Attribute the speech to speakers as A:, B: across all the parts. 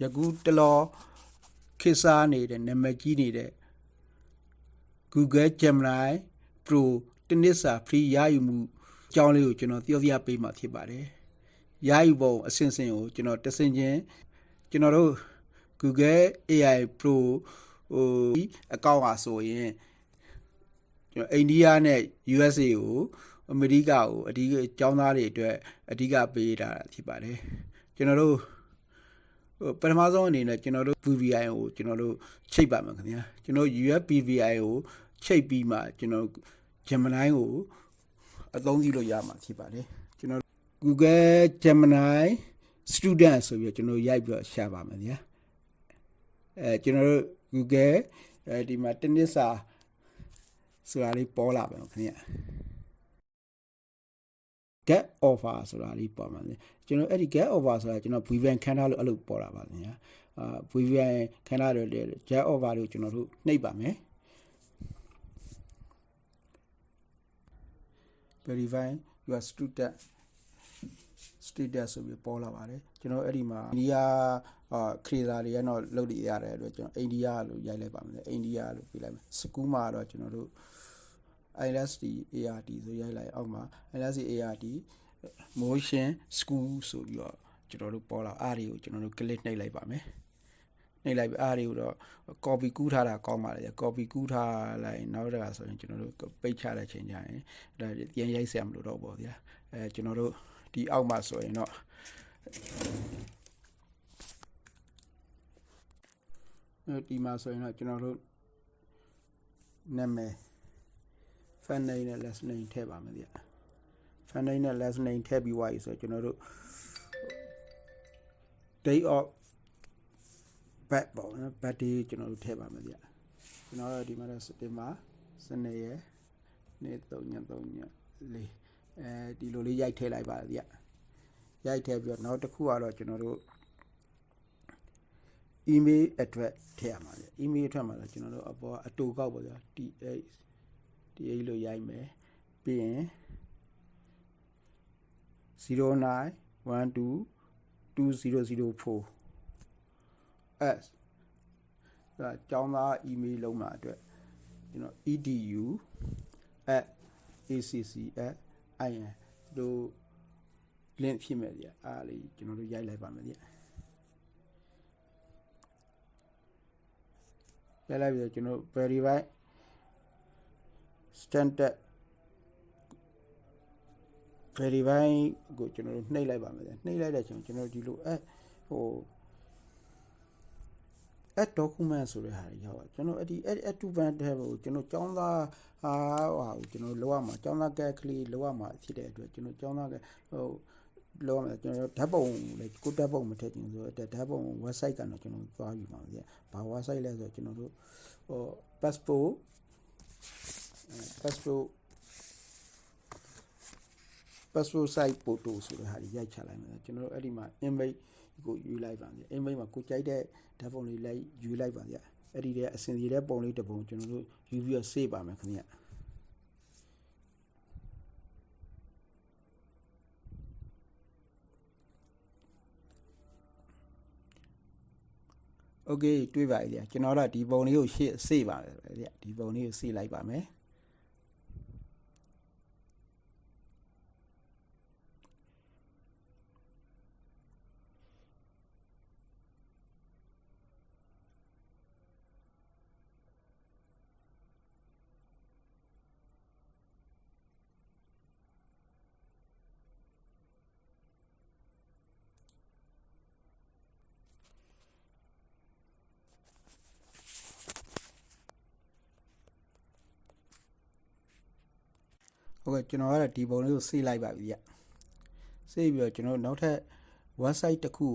A: ယခုတလောခေတ်စားနေတဲ့နာမည်ကြီးနေတဲ့ Google Gemini Pro တနစ်စာ free ရယူမှုအကြောင်းလေးကိုကျွန်တော်ပြောပြပေးမှာဖြစ်ပါတယ်။ရယူပုံအစဉ်စဉ်ကိုကျွန်တော်တဆင်ချင်းကျွန်တော်တို့ Google AI Pro ဟိုအကောင့်ဟာဆိုရင်ကျွန်တော်အိန္ဒိယနဲ့ USA ကိုအမေရိကကိုအဓိကအကြောင်းသားတွေအတွက်အဓိကပေးတာဖြစ်ပါတယ်။ကျွန်တော်တို့ဟို ပထမဆုံးအနေနဲ့ကျွန်တော်တို့ VVI ကိုကျွန်တော်တို့ချိတ်ပါမယ်ခင်ဗျာကျွန်တော် UFPVI ကိုချိတ်ပြီးမှကျွန်တော် Gemini ကိုအသုံးပြုလို့ရမှာဖြစ်ပါတယ်ကျွန်တော် Google Gemini Student ဆိုပြီးတော့ကျွန်တော်ရိုက်ပြီးတော့ရှာပါမယ်ဗျာအဲကျွန်တော်တို့ Google အဲဒီမှာတနစ်စာဆိုတာလေးပေါ်လာပါမယ်ခင်ဗျာ get offer ဆိုတာလေးပေါ်မှာကျွန်တော်အဲ့ဒီ get offer ဆိုတာကျွန်တော် VPN ခန်းထားလို့အဲ့လိုပေါ်လာပါခင်ဗျာအာ VPN ခန်းထားတယ် get offer လို့ကျွန်တော်တို့နှိပ်ပါမယ် verify your student status ဆိုပြီးပေါ်လာပါတယ်ကျွန်တော်အဲ့ဒီမှာအိန္ဒိယအာခရီးသားတွေကတော့လုပ်လို့ရတဲ့အတွက်ကျွန်တော်အိန္ဒိယလို့ရိုက်လိုက်ပါမယ်အိန္ဒိယလို့ပြလိုက်မယ်စကူးမှာတော့ကျွန်တော်တို့ ILSD ARD ဆိုရိုက်လိုက်အောက်မှာ ILSD ARD motion school ဆိုပြီးတော့ကျွန်တော်တို့ပေါ်လာအားတွေကိုကျွန်တော်တို့ click နှိပ်လိုက်ပါမယ်နှိပ်လိုက်ပြီးအားတွေကိုတော့ copy ကူးထားတာကောင်းပါလေ copy ကူးထားလိုက်နောက်တခါဆိုရင်ကျွန်တော်တို့ပိတ်ချတဲ့ချိန်ကျရင်ဒါပြန်ရိုက်ဆရာမလို့တော့ပေါ့ဗျာအဲကျွန်တော်တို့ဒီအောက်မှာဆိုရင်တော့ဒီမှာဆိုရင်တော့ကျွန်တော်တို့နာမည် fan name နဲ့ last name ထည့်ပါမယ်ဗျ fan name နဲ့ last name ထည့်ပြီးွားပြီဆိုတော့ကျွန်တော်တို့ date of birth ပေါ့နော် birthday ကျွန်တော်တို့ထည့်ပါမယ်ဗျကျွန်တော်တို့ဒီမှာတော့စတင်မှာစနေရနေ့3ည3ည4အဲဒီလိုလေးရိုက်ထည့်လိုက်ပါဗျရိုက်ထည့်ပြီးတော့နောက်တစ်ခုကတော့ကျွန်တော်တို့ email address ထည့်ရမှာဗျ email address မှာတော့ကျွန်တော်တို့အပေါ်အတူကောက်ပါဗျ th ဒီအဲ့လိုရိုက်မယ်ပြီးရင်09122004 s ဒါကျောင်းသား email လုံးမှာအတွက်ကျွန်တော် edu@acc@in တို့ link ဖြစ်မယ်ဗျအားလေးကျွန်တော်တို့ရိုက်လိုက်ပါမယ်ဗျရိုက်လိုက်ပြီးတော့ကျွန်တော် verify standard verify ကိုကျွန်တော်တို့နှိပ်လိုက်ပါမယ်နှိပ်လိုက်တဲ့အချိန်ကျွန်တော်ဒီလိုအဲဟို add document ဆိုတဲ့ဟာတွေရောက်ကျွန်တော်အဲ့ဒီ add to ban တဲ့ကိုကျွန်တော်ចောင်းသားဟာဟာကိုကျွန်တော်လောက်ရမှာចောင်းသားကက်ကလေးလောက်ရမှာဖြစ်တဲ့အတွက်ကျွန်တော်ចောင်းသားကဟိုလောက်ရမှာကျွန်တော်ဓာတ်ပုံလေကိုဓာတ်ပုံမထည့်ချင်ဆိုတော့ဓာတ်ပုံ website ကတော့ကျွန်တော်သွားယူပါမယ်။ဘာ website လဲဆိုတော့ကျွန်တော်တို့ဟို passport passport passport size photo ဆိုတဲ့ဟာကြီးရိုက်ချလိုက်မယ်ကျွန်တော်တို့အဲ့ဒီမှာ image ကိုယူလိုက်ပါဗျ image မှာကိုကြိုက်တဲ့ဓာတ်ပုံလေးလိုက်ယူလိုက်ပါဗျအဲ့ဒီတဲ့အစင်စီတဲ့ပုံလေးတစ်ပုံကျွန်တော်တို့ယူပြီးတော့ save ပါမယ်ခင်ဗျโอเคတွေ့ပါပြီကျွန်တော်တို့ဒီပုံလေးကိုရှေ့စေ့ပါမယ်ဗျဒီပုံလေးကိုစေ့လိုက်ပါမယ် ဟုတ်ကဲ့ကျွန်တော်ကတော့ဒီပုံလေးကိုစေ့လိုက်ပါပြီဗျစေ့ပြီးတော့ကျွန်တော်နောက်ထပ် website တစ်ခုကို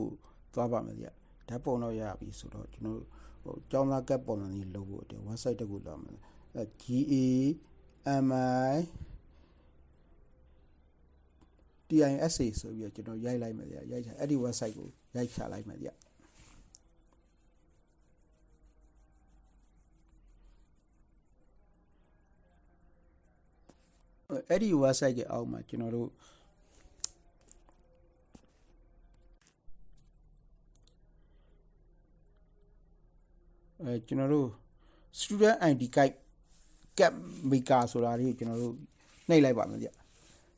A: သွားပါမယ်ဗျဓာတ်ပုံတော့ရပြီဆိုတော့ကျွန်တော်ဟိုကျောင်းသားကပ်ပုံစံလေးလုပ်ဖို့အတွက် website တစ်ခုသွားမယ်အဲ GA MI TISA ဆိုပြီးတော့ကျွန်တော်ရိုက်လိုက်မယ်ဗျရိုက်ချအဲ့ဒီ website ကိုရိုက်ချလိုက်မယ်ဗျ အဲ့ဒီ website ရဲ့အောက်မှာကျွန်တော်တို့အဲကျွန်တော်တို့ student id guide cap maker ဆိုတာလေးကိုကျွန်တော်တို့နှိပ်လိုက်ပါမယ်ဗျ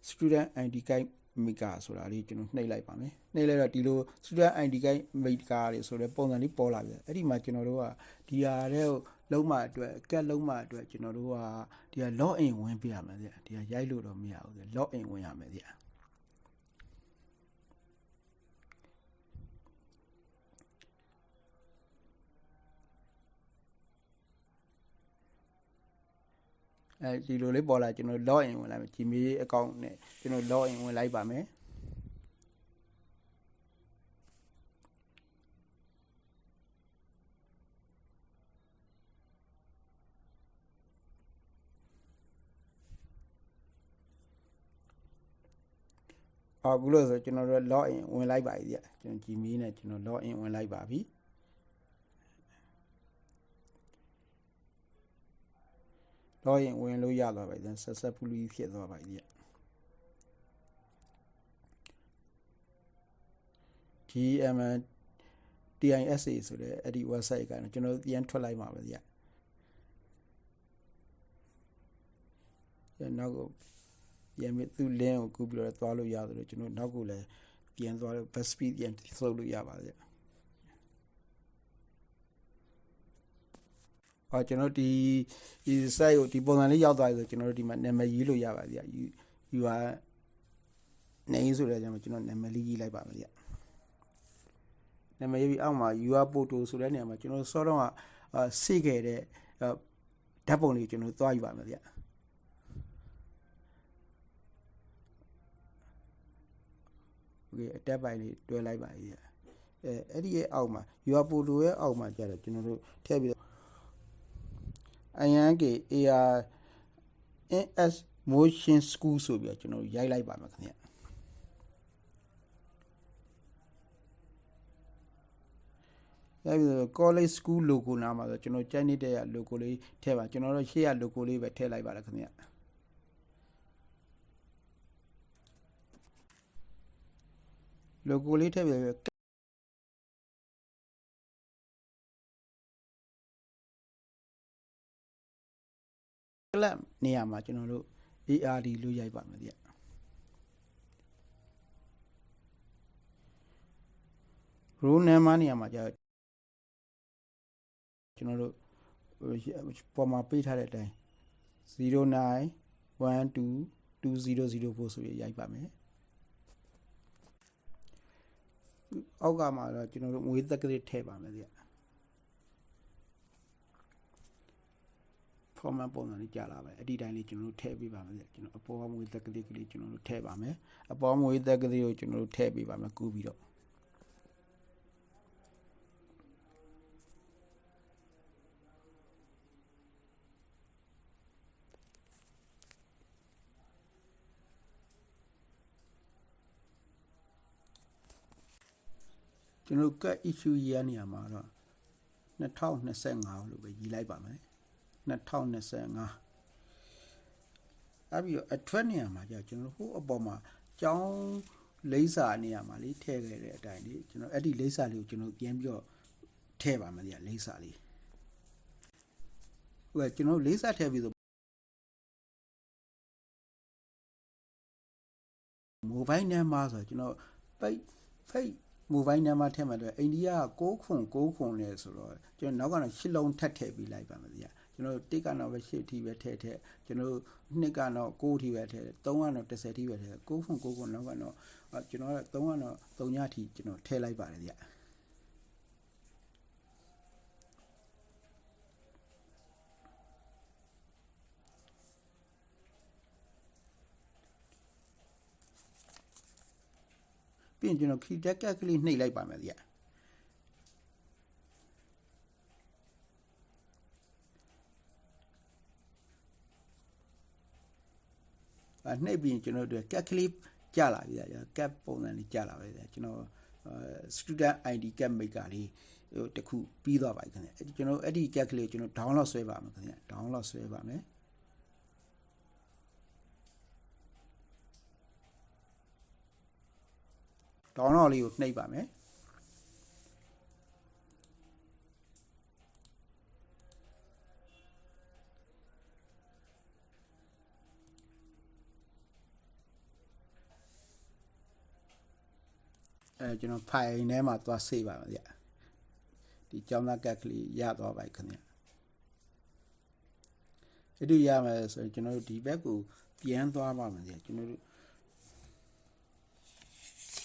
A: student id guide maker ဆိုတာလေးကျွန်တော်နှိပ်လိုက်ပါမယ်နှိပ်လိုက်တော့ဒီလို student ID guide maker တွေဆိုတဲ့ပုံစံလေးပေါ်လာပြီအဲ့ဒီမှာကျွန်တော်တို့ကဒီဟာတဲ့လုံးမအတွက်ကလုံးမအတွက်ကျွန်တော်တို့ကဒီဟာ log in ဝင်ပြရမယ်ဗျဒီဟာရိုက်လို့တော့မရဘူးဗျ log in ဝင်ရမယ်ဗျ အဲဒီလိုလေးပေါ်လာကျွန်တော် log in ဝင်လိုက်မယ် Gmail account နဲ့ကျွန်တော် log in ဝင်လိုက်ပါမယ်အခုလို့ဆိုကျွန်တော်တို့ log in ဝင်လိုက်ပါပြီဗျကျွန်တော် Gmail နဲ့ကျွန်တော် log in ဝင်လိုက်ပါပြီ တော့ရင်ဝင်လို့ရသွားပါပြီ။ successfully ဖြစ်သွားပါပြီ။ GM TISA ဆိုတဲ့အဲ့ဒီ website ကကျွန်တော်ပြန်ထွက်လိုက်မှာပဲဗျ။ညနောက်ကိုပြန်ပြီးသူ့ link ကိုကူးပြီးတော့သွားလို့ရတယ်လို့ကျွန်တော်နောက်ကိုလည်းပြန်သွားလို့ best speed ပြန်ဆုပ်လို့ရပါဗျ။ အော်ကျွန်တော်ဒီဒီ site ကိုဒီပုံစံလေးရောက်သွားပြီဆိုကျွန်တော်တို့ဒီမှာနာမည်ရေးလို့ရပါဗျာ you are name ဆိုတဲ့ကျွန်တော်ကျွန်တော်နာမည်လေးရေးလိုက်ပါမယ်ဗျာနာမည်ရေးပြီးအောက်မှာ you are photo ဆိုတဲ့နေရာမှာကျွန်တော်စောတော့ကစိတ်ခဲ့တဲ့ဓာတ်ပုံလေးကျွန်တော်သွားယူပါမယ်ဗျာโอเคအတက်ပိုင်းလေးတွဲလိုက်ပါပြီဗျာအဲအဲ့ဒီရဲ့အောက်မှာ you are photo ရဲ့အောက်မှာကျတော့ကျွန်တော်တို့ထည့်ပြီး INK AR NS Motion School ဆိုပြီးတော့ကျွန်တော်ရိုက်လိုက်ပါမယ်ခင်ဗျရိုက်ပြီးတော့ college school logo နားမှာဆိုကျွန်တော်ကြိုက်နေတဲ့ logo လေးထည့်ပါကျွန်တော်တို့ရှေ့ရ logo လေးပဲထည့်လိုက်ပါလားခင်ဗျ logo လေးထည့်ပြီး club နေရာမှာကျွန်တော်တို့ ARD လို့ရိုက်ပါမယ်ဗျ။ role number နေရာမှာကျတော့ကျွန်တော်တို့ပေါ်မှာပေးထားတဲ့အတိုင်း09122004ဆိုပြီးရိုက်ပါမယ်။အောက်ကမှာတော့ကျွန်တော်တို့ငွေသက်ကလေးထည့်ပါမယ်ဗျ။ format ပုံစံလေးကြာလာပဲအဲ့ဒီတိုင်းလေးကျွန်တော်တို့ထည့်ပေးပါမယ်ကျွန်တော်အပေါ်မွေးသက်ကလေးကလေးကျွန်တော်တို့ထည့်ပါမယ်အပေါ်မွေးသက်ကလေးကိုကျွန်တော်တို့ထည့်ပေးပါမယ်ကူးပြီးတော့ကျွန်တော် cut issue ရေးရနေရမှာတော့2025လို့ပဲရေးလိုက်ပါမယ် 2025အဲ့ပြီးတော့အထွက်နေရာမှာကြာကျွန်တော်ဟိုအပေါ်မှာကြောင်းလိမ့်စာနေရာမှာလေးထည့်ခဲ့တဲ့အတိုင်းလေးကျွန်တော်အဲ့ဒီလိမ့်စာလေးကိုကျွန်တော်ပြန်ပြီးတော့ထည့်ပါမယ်ကြာလိမ့်စာလေးဟိုကကျွန်တော်လိမ့်စာထည့်ပြီးဆို mobile number ဆိုတော့ကျွန်တော်ပိတ်ဖိတ် mobile number ထည့်မှတော့အိန္ဒိယက6ခွန်6ခွန်လဲဆိုတော့ကျွန်တော်နောက်ကတော့ရှစ်လုံးထပ်ထည့်ပေးလိုက်ပါမယ်ဗျာ ကျွန်တော်တစ်ကတော့ပဲ8ထိပဲထည့်ထည့်ကျွန်တော်နှစ်ကတော့9ထိပဲထည့်3ကတော့10ထိပဲထည့်9ခွန်9ခွန်နောက်ကတော့ကျွန်တော်က3ကတော့3ညထိကျွန်တော်ထည့်လိုက်ပါတယ်ဗျာပြီးရင်ကျွန်တော်ခီတက်ကက်ကလေးနှိပ်လိုက်ပါမယ်ဗျာ နှိပ်ပြီးရင်ကျွန်တော်တို့ကက်ကလေးကြလာပြီဗျာကက်ပုံစံလေးကြလာပါဗျာကျွန်တော် student ID cap maker လေးဟိုတခုပြီးသွားပါပြီခင်ဗျကျွန်တော်အဲ့ဒီ cap ကလေးကျွန်တော် download ဆွဲပါမယ်ခင်ဗျ download ဆွဲပါမယ် download လေးကိုနှိပ်ပါမယ် အဲကျွန်တော် file ထဲမှာသွား save ပါမယ်ဗျဒီကြောင်းသားကတ်ကလေးရသွားပါပြီခင်ဗျအဲ့ဒီရမယ်ဆိုရင်ကျွန်တော်တို့ဒီဘက်ကိုပြန်သွားပါမယ်ဗျကျွန်တော်တို့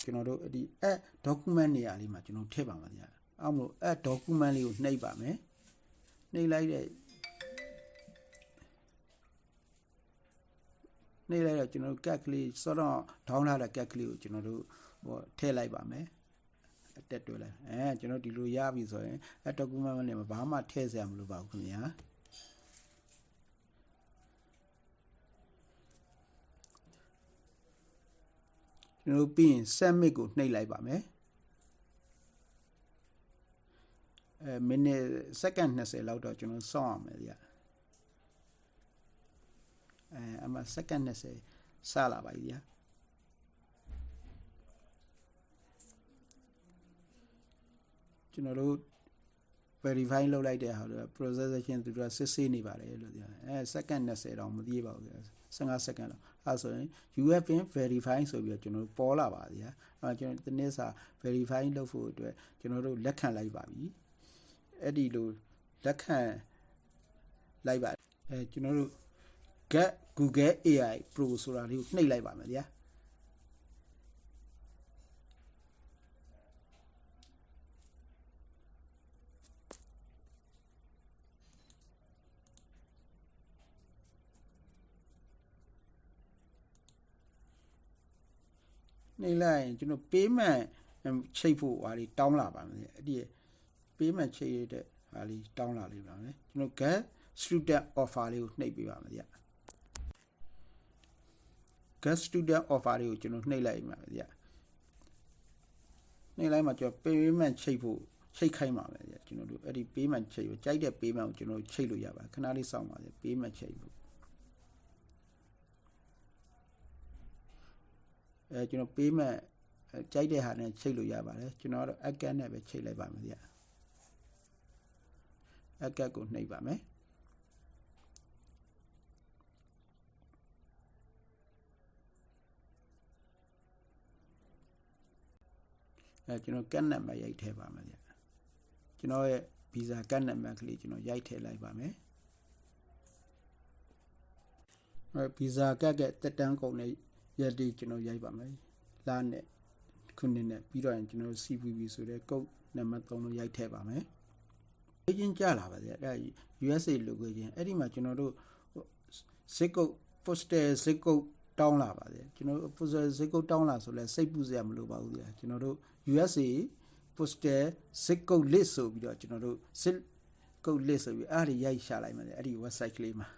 A: ကျွန်တော်တို့အဲ့ဒီ add document နေရာလေးမှာကျွန်တော်ထည့်ပါမယ်ဗျအဲ့မလို့ add document လေးကိုနှိပ်ပါမယ်နှိပ်လိုက်တဲ့နှိပ်လိုက်တော့ကျွန်တော်တို့ cat ကလေးစောတော့ down လာတဲ့ cat ကလေးကိုကျွန်တော်တို့ ဟိုထည့်လိုက်ပါမယ်အတက်တွဲလိုက်အဲကျွန်တော်ဒီလိုရပြီဆိုရင်အဲ document နဲ့ဘာမှထည့်စရာမလိုပါဘူးခင်ဗျာကျွန်တော်ပြီးရင် submit ကိုနှိပ်လိုက်ပါမယ်အဲမိနစ်စက္ကန့်20လောက်တော့ကျွန်တော်စောင့်ရမယ်ဗျအဲအမှစက္ကန့်20စလာပါပြီဗျာ ကျွန်တော်တို့ verify လုပ်လိုက်တဲ့ဟာလို့ processing သူတို့စစ်ဆေးနေပါတယ်လို့ပြောအဲ second 20တောင်မသိပါဘူး15 second လောက်အဲဆိုရင် UFN verify ဆိုပြီးတော့ကျွန်တော်တို့ပေါ်လာပါဗျာအဲကျွန်တော်ဒီနေ့စာ verify လုပ်ဖို့အတွက်ကျွန်တော်တို့လက်ခံလိုက်ပါပြီအဲ့ဒီလိုလက်ခံလိုက်ပါအဲကျွန်တော်တို့ get Google AI Pro ဆိုတာလေးကိုနှိပ်လိုက်ပါမယ်ဗျာ နှိပ်လိုက်ရင်ကျွန်တော် payment ချိတ်ဖို့ဟာလေးတောင်းလာပါမယ်အဲ့ဒီ payment ချိတ်ရတဲ့ဟာလေးတောင်းလာလိမ့်ပါမယ်ကျွန်တော် get student offer လေးကိုနှိပ်ပေးပါမယ်ဗျ get student offer လေးကိုကျွန်တော်နှိပ်လိုက်ပါမယ်ဗျနှိပ်လိုက်မှကျွန်တော် payment ချိတ်ဖို့ချိတ်ခိုင်းပါမယ်ဗျကျွန်တော်တို့အဲ့ဒီ payment ချိတ်ကိုကြိုက်တဲ့ payment ကိုကျွန်တော်ချိတ်လို့ရပါခဏလေးစောင့်ပါဗျ payment ချိတ်ဖို့ အဲကျွန်တော် payment ကြိုက်တဲ့ဟာနဲ့ချိတ်လို့ရပါတယ်ကျွန်တော်ကတော့ account နဲ့ပဲချိတ်လိုက်ပါမယ်ဗျ account ကိုနှိပ်ပါမယ်အဲကျွန်တော်ကတ်နံပါတ်ရိုက်ထည့်ပါမယ်ဗျကျွန်တော်ရဲ့ဗီဇာကတ်နံပါတ်ကလေးကျွန်တော်ရိုက်ထည့်လိုက်ပါမယ်အဲဗီဇာကတ်ကတက်တန်းကုန်နဲ့ ရက်ဒီကျွန်တော်ရိုက်ပါမယ်လာနဲ့ခုနှစ်နဲ့ပြီးတော့ရင်ကျွန်တော် CVV ဆိုတဲ့ကုတ်နံပါတ်3လို့ရိုက်ထည့်ပါမယ်အချင်းကြလာပါဗျအဲ USA လိုကိုချင်းအဲ့ဒီမှာကျွန်တော်တို့ဇစ်ကုတ် postal ဇစ်ကုတ်တောင်းလာပါတယ်ကျွန်တော်တို့ postal ဇစ်ကုတ်တောင်းလာဆိုလဲစိတ်ပူစရာမလိုပါဘူးဗျာကျွန်တော်တို့ USA postal ဇစ်ကုတ် list ဆိုပြီးတော့ကျွန်တော်တို့ဇစ်ကုတ် list ဆိုပြီးအဲ့ဒီရိုက်ရှာလိုက်မယ်အဲ့ဒီ website ကလေးမှာ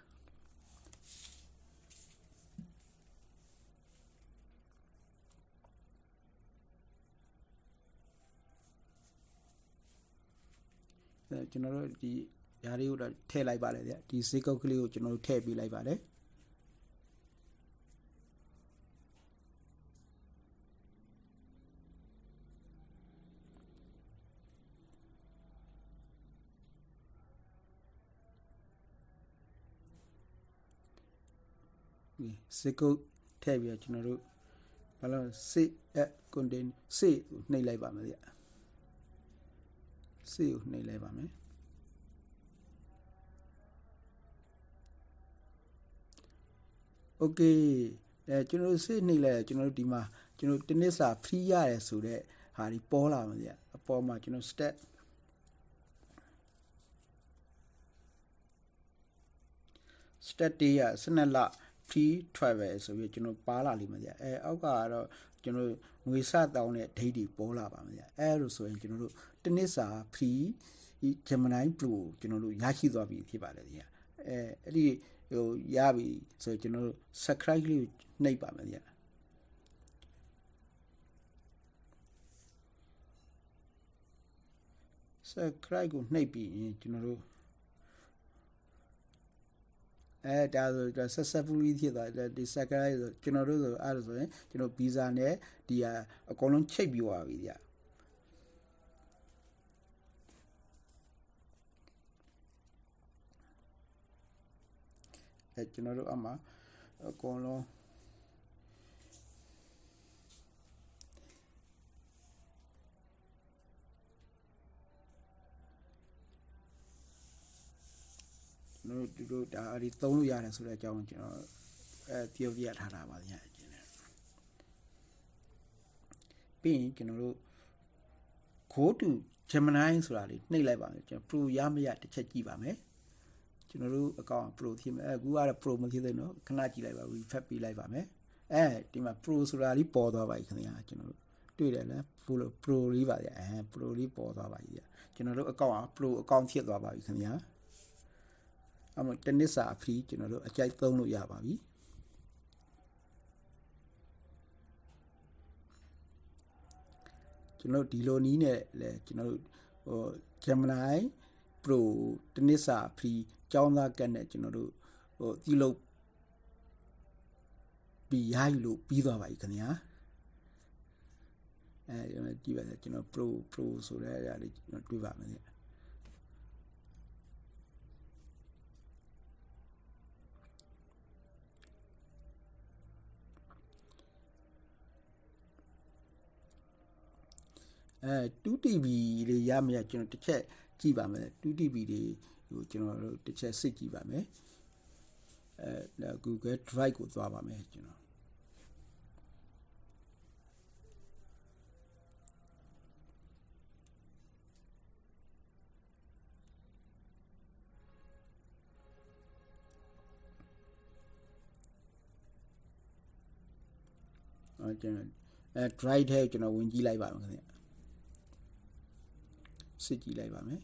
A: ကျွန်တော်တို့ဒီຢာလေးကိုတော့ထည့်လိုက်ပါလေဗျဒီဈေးကုတ်ကလေးကိုကျွန်တော်တို့ထည့်ပေးလိုက်ပါတယ်ဒီဈေးကုတ်ထည့်ပြီးတော့ကျွန်တော်တို့ဘာလို့ save at contain save ကိုနှိပ်လိုက်ပါမယ်ဗျ စေကိုနှိပ်လိုက်ပါမယ်โอเคအဲကျွန်တော်စေနှိပ်လိုက်ကျွန်တော်တို့ဒီမှာကျွန်တော်တနစ်စာ free ရတယ်ဆိုတော့ဟာဒီပေါ်လာမှာဗျအပေါ်မှာကျွန်တော် step step တေးရ12လ free travel ဆိုပြီးကျွန်တော်ပါလာလိမ့်မယ်ဗျအဲအောက်ကတော့ ကျွန်တော်ငွေစတောင်းတဲ့ဒိတ်တွေပေါ်လာပါမယ်ဗျအဲလိုဆိုရင်ကျွန်တော်တို့တနစ်စာ free Gemini Pro ကျွန်တော်တို့ရရှိသွားပြီဖြစ်ပါတယ်ဗျအဲအဲ့ဒီဟိုရပြီဆိုရင်ကျွန်တော်တို့ subscribe လေးကိုနှိပ်ပါမယ်ဗျ subscribe ကိုနှိပ်ပြီးရင်ကျွန်တော်တို့ အဲဒါဆိုတော့ successfully ဖြစ်သွားတယ်ဒီ subscribe ဆိုကျွန်တော်တို့ဆိုအဲ့ဒါဆိုရင်ကျွန်တော် visa နဲ့ဒီဟာအကုန်လုံးချိတ်ပြီးသွားပြီဗျအဲကျွန်တော်တို့အမှအကုန်လုံး တော်တို့တို့ဒါအဒီသုံးလို့ရတယ်ဆိုတဲ့အကြောင်းကိုကျွန်တော်အဲပြောပြထားတာပါဗျာကျင်းတယ်ပြီးရင်ကျွန်တော်တို့ go to Gemini ဆိုတာလေးနှိပ်လိုက်ပါမယ်ကျွန်တော် pro ရမရတစ်ချက်ကြည့်ပါမယ်ကျွန်တော်တို့အကောင့် pro ဖြစ်မယ်အခုကတော့ pro မဖြစ်သေးတော့ခဏကြည့်လိုက်ပါ refresh ပေးလိုက်ပါမယ်အဲဒီမှာ pro ဆိုတာလေးပေါ်သွားပါပြီခင်ဗျာကျွန်တော်တို့တွေ့တယ်လား pro pro လေးပါဗျာအဲ pro လေးပေါ်သွားပါပြီကျွန်တော်တို့အကောင့်က pro အကောင့်ဖြစ်သွားပါပြီခင်ဗျာ အမတနစ်စာ free ကျွန်တော်တို့အကြိုက်သုံးလို့ရပါပြီကျွန်တော်ဒီလိုနီးနဲ့လဲကျွန်တော်တို့ဟို Gemini Pro တနစ်စာ free ကျောင်းသားကတ်နဲ့ကျွန်တော်တို့ဟိုဒီလိုပြီးရယူလို့ပြီးသွားပါပြီခင်ဗျာအဲကျွန်တော်ကြည့်ပါစေကျွန်တော် Pro Pro ဆိုတဲ့အရာလေးကျွန်တော်တွေ့ပါမယ် အဲ 2TB လေးရမရကျွန်တော်တစ်ချက်ကြည့်ပါမယ် 2TB လေးဟိုကျွန်တော်တို့တစ်ချက်စစ်ကြည့်ပါမယ်အဲ Google Drive ကိုသွားပါမယ်ကျွန်တော်အဲကျွန်တော်အဲ drive ထဲကျွန်တော်ဝင်ကြည့်လိုက်ပါမယ်ခင်ဗျ စစ်ကြည့်လိုက်ပါမယ်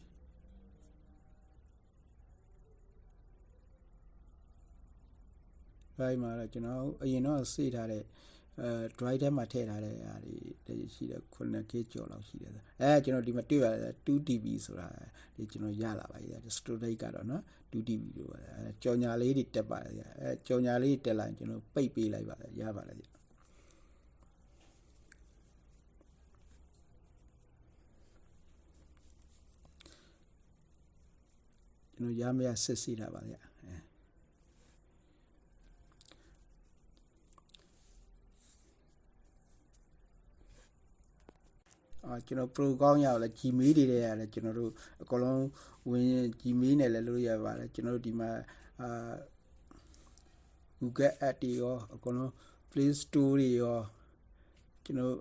A: drive မှာတော့ကျွန်တော်အရင်တော့စေ့ထားတဲ့အဲ drive ထဲမှာထည့်ထားတဲ့အားတွေရှိတယ် 9K ကျော်လောက်ရှိတယ်အဲကျွန်တော်ဒီမှာတွေ့ရတယ် 2TB ဆိုတာဒီကျွန်တော်ရလာပါပြီ storage ကတော့နော် 2TB လို့ပါအဲကြော်ညာလေးတွေတက်ပါတယ်အဲကြော်ညာလေးတက်လိုက်ကျွန်တော်ပိတ်ပေးလိုက်ပါတယ်ရပါတယ် ကျွန်တော်ရမရစစ်စီတာပါဗျအဲအာကျွန်တော် pro ကောင်းရအောင်လဲ gmail တွေထဲရတယ်ကျွန်တော်တို့အကုန်လုံးဝင် gmail နဲ့လည်းလို့ရပါတယ်ကျွန်တော်တို့ဒီမှာအာ Google app တွေရောအကုန်လုံး Play Store တွေရောကျွန်တော်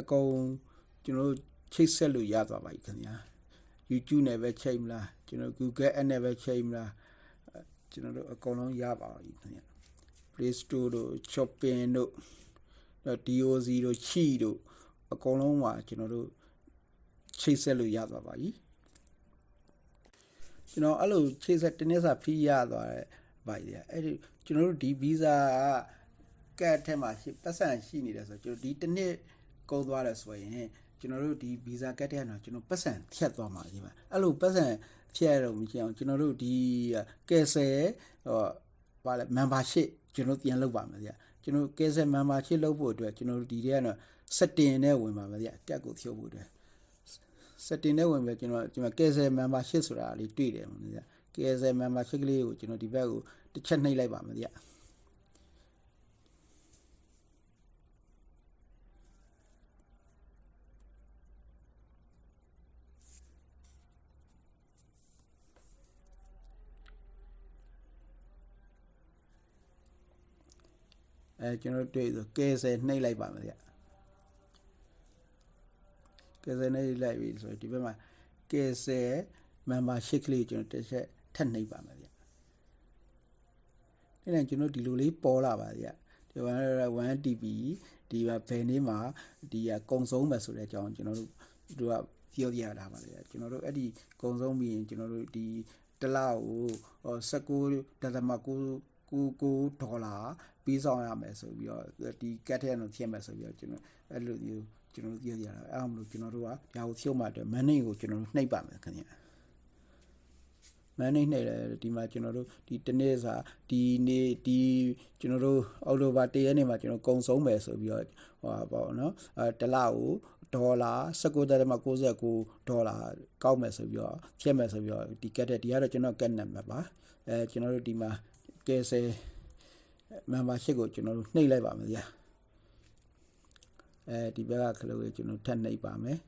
A: အကုန်ကျွန်တော်ချိတ်ဆက်လို့ရသွားပါပြီခင်ဗျာ YouTube နဲ့ပဲချိန်မလားကျွန်တော် Google App နဲ့ပဲချိန်မလားကျွန်တော်တို့အကုန်လုံးရပါပြီခင်ဗျ Play Store တို့ Shopping တို့ DOZ တို့ Chi တို့အကုန်လုံးမှာကျွန်တော်တို့ချိတ်ဆက်လို့ရသွားပါပြီကျွန်တော်အဲ့လိုချိတ်ဆက်တနေ့စာ free ရသွားတဲ့ဗိုက်တွေအဲ့ဒီကျွန်တော်တို့ဒီ visa ကကတ်ထဲမှာရှိပတ်စံရှိနေတယ်ဆိုတော့ကျွန်တော်ဒီတစ်နှစ်ကုန်သွားတယ်ဆိုရင် ကျွန်တော်တို့ဒီ visa ကတ်တဲ့ကတော့ကျွန်တော်ပတ်စံဖြတ်သွားမှာဒီမှာအဲ့လိုပတ်စံဖြတ်ရတော့မကြည့်အောင်ကျွန်တော်တို့ဒီကယ်ဆယ်ဟောဘာလဲ membership ကျွန်တော်ပြန်လုပ်ပါမယ်ဗျာကျွန်တော်ကယ်ဆယ် membership လုပ်ဖို့အတွက်ကျွန်တော်တို့ဒီထဲကတော့ setting နဲ့ဝင်ပါမယ်ဗျာကတ်ကိုဖြုတ်ဖို့အတွက် setting နဲ့ဝင်ပြီးကျွန်တော်ကျွန်တော်ကယ်ဆယ် membership ဆိုတာလေးတွေ့တယ်ဗျာကယ်ဆယ် membership ကလေးကိုကျွန်တော်ဒီဘက်ကိုတစ်ချက်နှိပ်လိုက်ပါမယ်ဗျာ အဲကျွန်တော်တွေ့ဆိုကဲဆယ်နှိပ်လိုက်ပါမယ်ဗျကဲဆယ်နှိပ်လိုက်ပြီဆိုဒီဘက်မှာကဲဆယ် membership လေးကျွန်တော်တစ်ချက်ထပ်နှိပ်ပါမယ်ဗျဒီနေ့ကျွန်တော်ဒီလိုလေးပေါ်လာပါဗျဒီမှာ 1TB ဒီမှာဘယ်နေ့မှာဒီကကုံဆုံးမယ်ဆိုတဲ့အကြောင်းကျွန်တော်တို့တို့ကပြောပြတာပါလေကျွန်တော်တို့အဲ့ဒီကုံဆုံးပြီးရင်ကျွန်တော်တို့ဒီတလောက်ကို19.9 99ဒေါ်လာ ပေးဆောင်ရမယ်ဆိုပြီးတော့ဒီကတ်ထဲတော့ဖြစ်မယ်ဆိုပြီးတော့ကျွန်တော်အဲ့လိုမျိုးကျွန်တော်ပြောရတာအဲ့မလို့ကျွန်တော်တို့ကဒါကိုဖြုတ်မှအတွက် manage ကိုကျွန်တော်တို့နှိပ်ပါမယ်ခင်ဗျာ manage နှိပ်တယ်ဒီမှာကျွန်တော်တို့ဒီတနေ့စာဒီနေ့ဒီကျွန်တော်တို့အောက်တိုဘာ1ရက်နေ့မှာကျွန်တော်ကုံဆုံးမယ်ဆိုပြီးတော့ဟောပေါ့နော်အဲတလကိုဒေါ်လာ19.69ဒေါ်လာကောက်မယ်ဆိုပြီးတော့ဖြည့်မယ်ဆိုပြီးတော့ဒီကတ်တဲ့ဒီကတော့ကျွန်တော်ကတ်နံပါတ်ပါအဲကျွန်တော်တို့ဒီမှာကဲဆယ် membership ကိုကျွန်တော်တို့နှိပ်လိုက်ပါမယ်ဗျာအဲဒီဘက်ကခလုတ်လေးကျွန်တော်ထပ်နှိပ်ပါမယ်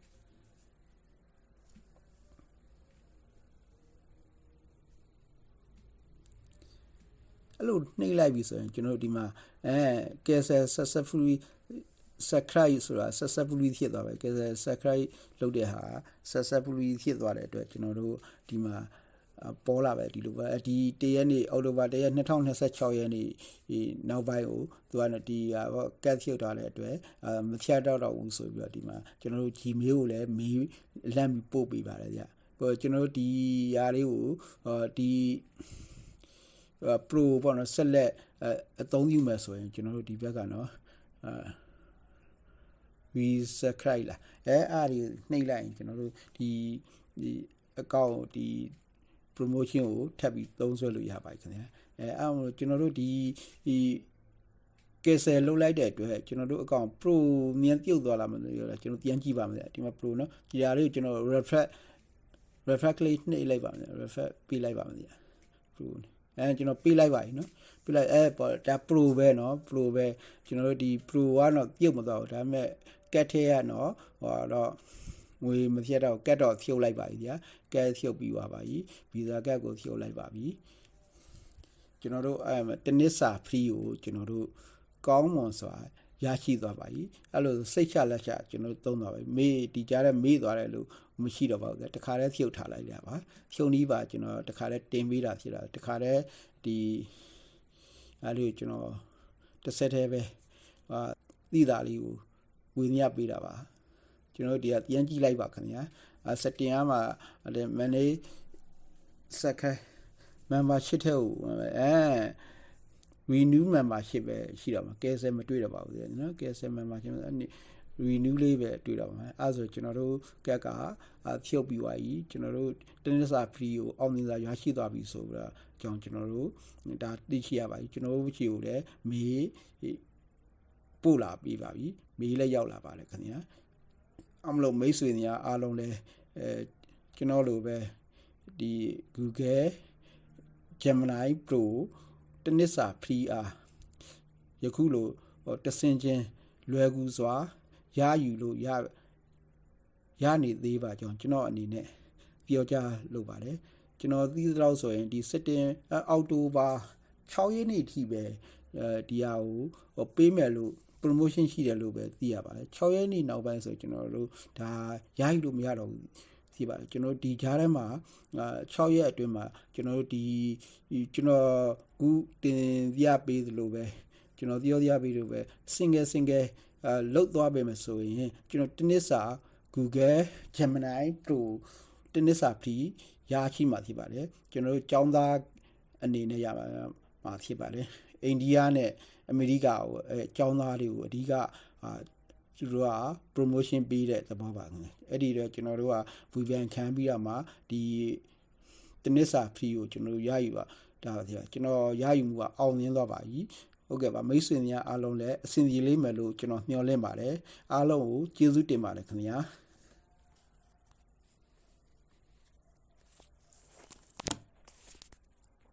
A: အဲ့လိုနှိပ်လိုက်ပြီဆိုရင်ကျွန်တော်တို့ဒီမှာအဲ cancel successfully subscribe ဆိုတာ successfully ဖြစ်သွားပဲ cancel subscribe လုပ်တဲ့ဟာ successfully ဖြစ်သွားတဲ့အတွက်ကျွန်တော်တို့ဒီမှာ ပေါ်လာပဲဒီလိုပဲဒီတရက်နေ့အောက်တိုဘာတရက်2026ရက်နေ့ဒီနောက်ပိုင်းကိုသူကဒီဟာကတ်ဖြုတ်ထားတဲ့အတွက်အမဖြတ်တော့တော့ဘူးဆိုပြီးတော့ဒီမှာကျွန်တော်တို့ Gmail ကိုလည်းမေးလမ်းပြီးပို့ပေးပါတယ်ဗျဟိုကျွန်တော်တို့ဒီဟာလေးကိုဒီ pro ပေါ့နော်ဆက်လက်အသုံးပြုမယ်ဆိုရင်ကျွန်တော်တို့ဒီဘက်ကနော်အာ resubscribe လာအဲအားဒီနှိပ်လိုက်ရင်ကျွန်တော်တို့ဒီဒီ account ဒီ promotion ကိုထပ်ပြီးသုံးစွဲလို့ရပါတယ်ခင်ဗျာအဲအဲ့တော့ကျွန်တော်တို့ဒီဒီ cancel လုပ်လိုက်တဲ့အတွက်ကျွန်တော်တို့ account pro မြန်ပြုတ်သွားလာမလို့ရတာကျွန်တော်ပြန်ကြည့်ပါမယ်ဒီမှာ pro နော်ဒီဟာလေးကိုကျွန်တော် refresh refresh လေးနှိပ်လိုက်ပါမယ် refresh ပေးလိုက်ပါမယ် pro အဲကျွန်တော်ပေးလိုက်ပါပြီနော်ပေးလိုက်အဲပေါ့ဒါ pro ပဲနော် pro ပဲကျွန်တော်တို့ဒီ pro ကတော့ပြုတ်မသွားဘူးဒါပေမဲ့ cat ထဲကနော်ဟောတော့ ငွေမဖြစ်တော့ကတ်တော့ဖြုတ်လိုက်ပါပြီဗျာကတ်ဖြုတ်ပြီးသွားပါပြီဗီဇာကတ်ကိုဖြုတ်လိုက်ပါပြီကျွန်တော်တို့အဲတနစ်စာ free ကိုကျွန်တော်တို့ကောင်းမွန်စွာရရှိသွားပါပြီအဲ့လိုစိတ်ချလက်ချကျွန်တော်သုံးသွားပါပြီမေးဒီကြားထဲမေးသွားတယ်လို့မရှိတော့ပါဘူးတခါတည်းဖြုတ်ထားလိုက်ရပါဖြုတ်နီးပါကျွန်တော်တခါတည်းတင်ပေးတာဖြစ်တာတခါတည်းဒီအဲ့လိုကျွန်တော်တစ်ဆက်တည်းပဲအာသိတာလေးကိုဝေမျှပေးတာပါ ကျွန်တော်ဒီကပြန်ကြည့်လိုက်ပါခင်ဗျာစက်တင်အားမှာမန်နေစက်ခဲ membership ထဲကိုအဲ renew membership ပဲရှိတော့မှာ cancel မတွေ့တော့ပါဘူးနော် cancel membership renew လေးပဲတွေ့တော့မှာအဲဆိုကျွန်တော်တို့ကက်ကဖြုတ်ပြီးသွားပြီကျွန်တော်တို့တနစ်စာ free ကိုအောင်မြင်စွာရရှိသွားပြီဆိုတော့ကြောင့်ကျွန်တော်တို့ဒါသိရှိရပါပြီကျွန်တော်တို့ချီကိုလည်းမေးပို့လာပြီးပါပြီမေးလည်းရောက်လာပါတယ်ခင်ဗျာ အမလို့မိတ်ဆွေများအားလုံးလည်းအဲကျွန်တော်လိုပဲဒီ Google Gemini Pro တနစ်စာ free အားယခုလိုတဆင်ချင်းလွယ်ကူစွာရယူလို့ရရနေသေးပါကြောင်းကျွန်တော်အနေနဲ့ပြောကြားလိုပါတယ်ကျွန်တော်သိသလောက်ဆိုရင်ဒီစက်တင်အောက်တိုဘာ6ရက်နေ့ထိပဲအဲဒီဟာကိုပေးမယ်လို့ promotion ရှိတယ်လို့ပဲသိရပါတယ်6ရက်နေ့နောက်ပိုင်းဆိုကျွန်တော်တို့ဒါရယူလို့မရတော့ဘူးသိပါတယ်ကျွန်တော်ဒီကြားထဲမှာ6ရက်အတွင်းမှာကျွန်တော်တို့ဒီကျွန်တော်ခုတင်ပြပေးသလိုပဲကျွန်တော်ပြောပြပေးလို့ပဲ single single အဲလုတ်သွားပေးမယ်ဆိုရင်ကျွန်တော်တနစ်စာ Google Gemini Pro တနစ်စာ free ရရှိမှာဖြစ်ပါတယ်ကျွန်တော်တို့ចောင်းသားအနေနဲ့ရမှာဖြစ်ပါတယ်အိန္ဒိယနဲ့ အမေရိကကိုအဲចောင်းသားတွေကိုအဓိကအာသူတို့က promotion ပေးတဲ့သဘောပါငယ်အဲ့ဒီတော့ကျွန်တော်တို့က VPN ခံပြီးတော့မှဒီတနစ်စာ free ကိုကျွန်တော်တို့ရယူပါဒါပါကျွန်တော်ရယူမှုကအောင်မြင်သွားပါပြီဟုတ်ကဲ့ပါမိတ်ဆွေများအားလုံးလည်းအဆင်ပြေလိမ့်မယ်လို့ကျွန်တော်မျှော်လင့်ပါတယ်အားလုံးကိုကျေးဇူးတင်ပါတယ်ခင်ဗျာ